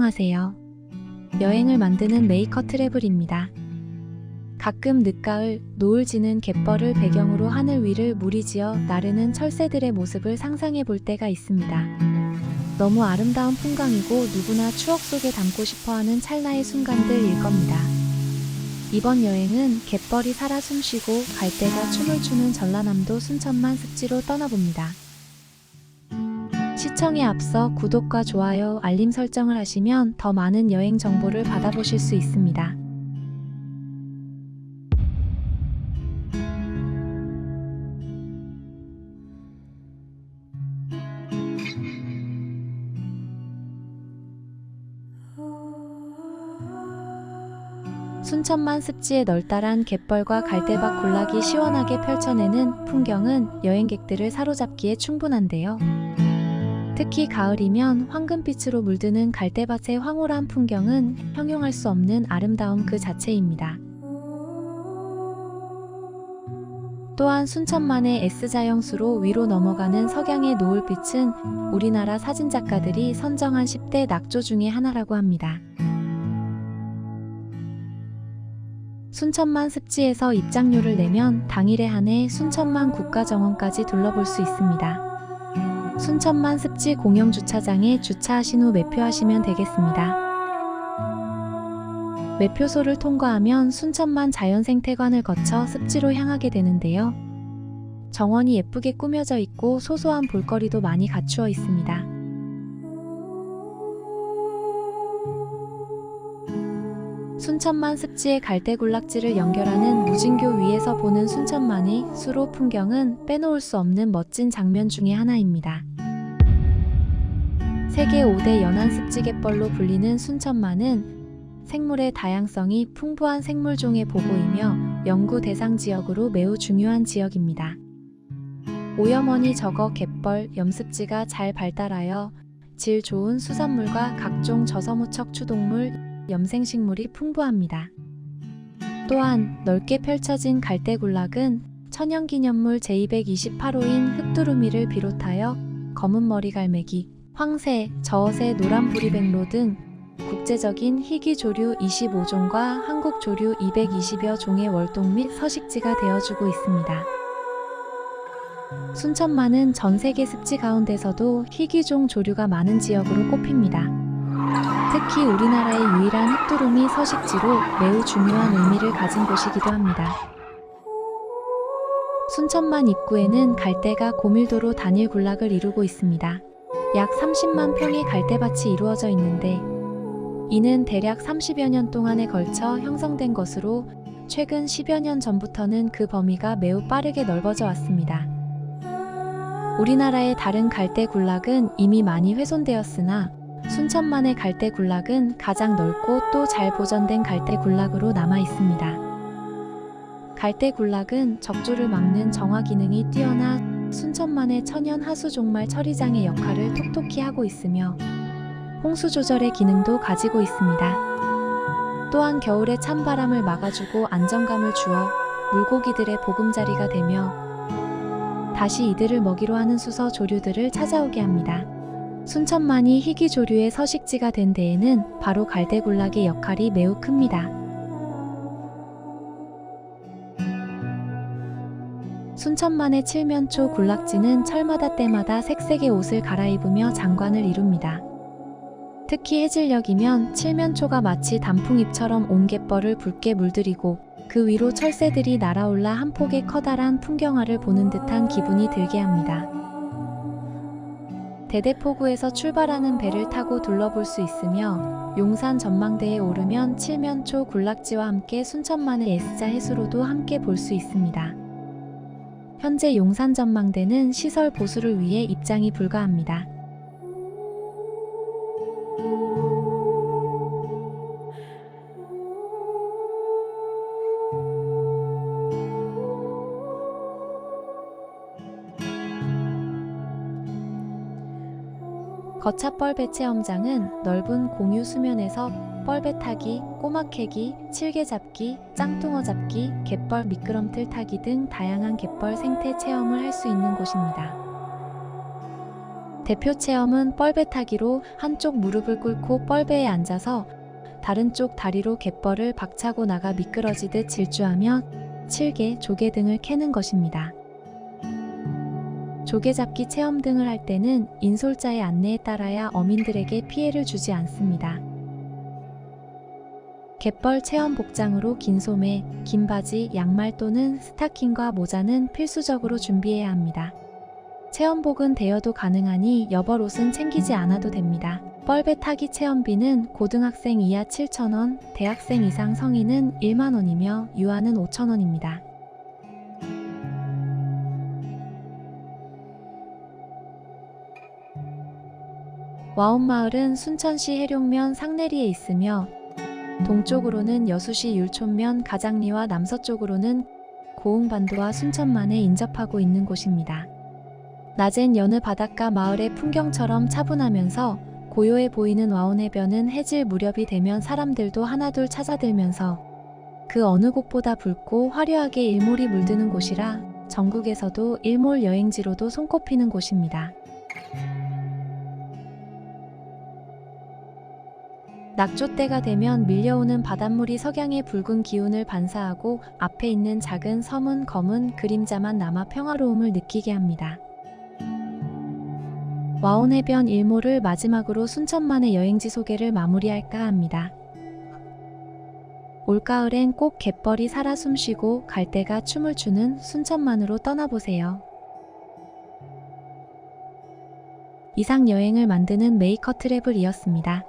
안녕하세요. 여행을 만드는 메이커 트래블입니다. 가끔 늦가을, 노을 지는 갯벌을 배경으로 하늘 위를 무리지어 나르는 철새들의 모습을 상상해 볼 때가 있습니다. 너무 아름다운 풍광이고 누구나 추억 속에 담고 싶어 하는 찰나의 순간들일 겁니다. 이번 여행은 갯벌이 살아 숨쉬고 갈대가 춤을 추는 전라남도 순천만 습지로 떠나봅니다. 시청에 앞서 구독과 좋아요, 알림 설정을 하시면 더 많은 여행 정보를 받아보실 수 있습니다. 순천만 습지의 널따란 갯벌과 갈대밭 군락이 시원하게 펼쳐내는 풍경은 여행객들을 사로잡기에 충분한데요. 특히 가을이면 황금빛으로 물드는 갈대밭의 황홀한 풍경은 형용할 수 없는 아름다움 그 자체입니다. 또한 순천만의 S자형 수로 위로 넘어가는 석양의 노을빛은 우리나라 사진작가들이 선정한 10대 낙조 중의 하나라고 합니다. 순천만 습지에서 입장료를 내면 당일에 한해 순천만 국가정원까지 둘러볼 수 있습니다. 순천만 습지 공영 주차장에 주차하신 후 매표하시면 되겠습니다. 매표소를 통과하면 순천만 자연생태관을 거쳐 습지로 향하게 되는데요. 정원이 예쁘게 꾸며져 있고 소소한 볼거리도 많이 갖추어 있습니다. 순천만 습지의 갈대군락지를 연결하는 무진교 위에서 보는 순천만의 수로 풍경은 빼놓을 수 없는 멋진 장면 중의 하나입니다. 세계 5대 연안 습지갯벌로 불리는 순천만은 생물의 다양성이 풍부한 생물종의 보고이며 연구 대상 지역으로 매우 중요한 지역입니다. 오염원이 적어 갯벌, 염습지가 잘 발달하여 질 좋은 수산물과 각종 저서무척 추동물, 염생식물이 풍부합니다. 또한 넓게 펼쳐진 갈대군락은 천연기념물 제228호인 흑두루미를 비롯하여 검은 머리 갈매기, 황새, 저어새, 노란 부리백로 등 국제적인 희귀 조류 25종과 한국 조류 220여 종의 월동 및 서식지가 되어주고 있습니다. 순천만은 전 세계 습지 가운데서도 희귀종 조류가 많은 지역으로 꼽힙니다. 특히 우리나라의 유일한 흑두루미 서식지로 매우 중요한 의미를 가진 곳이기도 합니다. 순천만 입구에는 갈대가 고밀도로 단일 군락을 이루고 있습니다. 약 30만 평의 갈대밭이 이루어져 있는데 이는 대략 30여 년 동안에 걸쳐 형성된 것으로 최근 10여 년 전부터는 그 범위가 매우 빠르게 넓어져 왔습니다. 우리나라의 다른 갈대 군락은 이미 많이 훼손되었으나 순천만의 갈대 군락은 가장 넓고 또 잘 보존된 갈대 군락으로 남아 있습니다. 갈대 군락은 적조를 막는 정화 기능이 뛰어나 순천만의 천연 하수 종말 처리장의 역할을 톡톡히 하고 있으며 홍수 조절의 기능도 가지고 있습니다. 또한 겨울에 찬바람을 막아주고 안정감을 주어 물고기들의 보금자리가 되며 다시 이들을 먹이로 하는 수서 조류들을 찾아오게 합니다. 순천만이 희귀 조류의 서식지가 된 데에는 바로 갈대군락의 역할이 매우 큽니다. 순천만의 칠면초 군락지는 철마다 때마다 색색의 옷을 갈아입으며 장관을 이룹니다. 특히 해질녘이면 칠면초가 마치 단풍잎처럼 온 갯벌을 붉게 물들이고 그 위로 철새들이 날아올라 한 폭의 커다란 풍경화를 보는 듯한 기분이 들게 합니다. 대대포구에서 출발하는 배를 타고 둘러볼 수 있으며 용산 전망대에 오르면 칠면초 군락지와 함께 순천만의 S자 해수로도 함께 볼 수 있습니다. 현재 용산 전망대는 시설 보수를 위해 입장이 불가합니다. 거차 뻘 배 체험장은 넓은 공유 수면에서 뻘배 타기, 꼬막 캐기, 칠개 잡기, 짱뚱어 잡기, 갯벌 미끄럼틀 타기 등 다양한 갯벌 생태 체험을 할 수 있는 곳입니다. 대표 체험은 뻘배 타기로 한쪽 무릎을 꿇고 뻘배에 앉아서 다른 쪽 다리로 갯벌을 박차고 나가 미끄러지듯 질주하며 칠개, 조개 등을 캐는 것입니다. 조개잡기 체험 등을 할 때는 인솔자의 안내에 따라야 어민들에게 피해를 주지 않습니다. 갯벌 체험 복장으로 긴 소매, 긴 바지, 양말 또는 스타킹과 모자는 필수적으로 준비해야 합니다. 체험복은 대여도 가능하니 여벌 옷은 챙기지 않아도 됩니다. 뻘배 타기 체험비는 고등학생 이하 7,000원, 대학생 이상 성인은 1만원이며 유아는 5,000원입니다. 와온마을은 순천시 해룡면 상내리에 있으며 동쪽으로는 여수시 율촌면 가장리와 남서쪽으로는 고흥반도와 순천만에 인접하고 있는 곳입니다. 낮엔 여느 바닷가 마을의 풍경처럼 차분하면서 고요해 보이는 와온해변은 해질 무렵이 되면 사람들도 하나둘 찾아들면서 그 어느 곳보다 붉고 화려하게 일몰이 물드는 곳이라 전국에서도 일몰 여행지로도 손꼽히는 곳입니다. 낙조 때가 되면 밀려오는 바닷물이 석양의 붉은 기운을 반사하고 앞에 있는 작은 섬은 검은 그림자만 남아 평화로움을 느끼게 합니다. 와온해변 일몰을 마지막으로 순천만의 여행지 소개를 마무리할까 합니다. 올가을엔 꼭 갯벌이 살아 숨쉬고 갈대가 춤을 추는 순천만으로 떠나보세요. 이상 여행을 만드는 메이커 트래블이었습니다.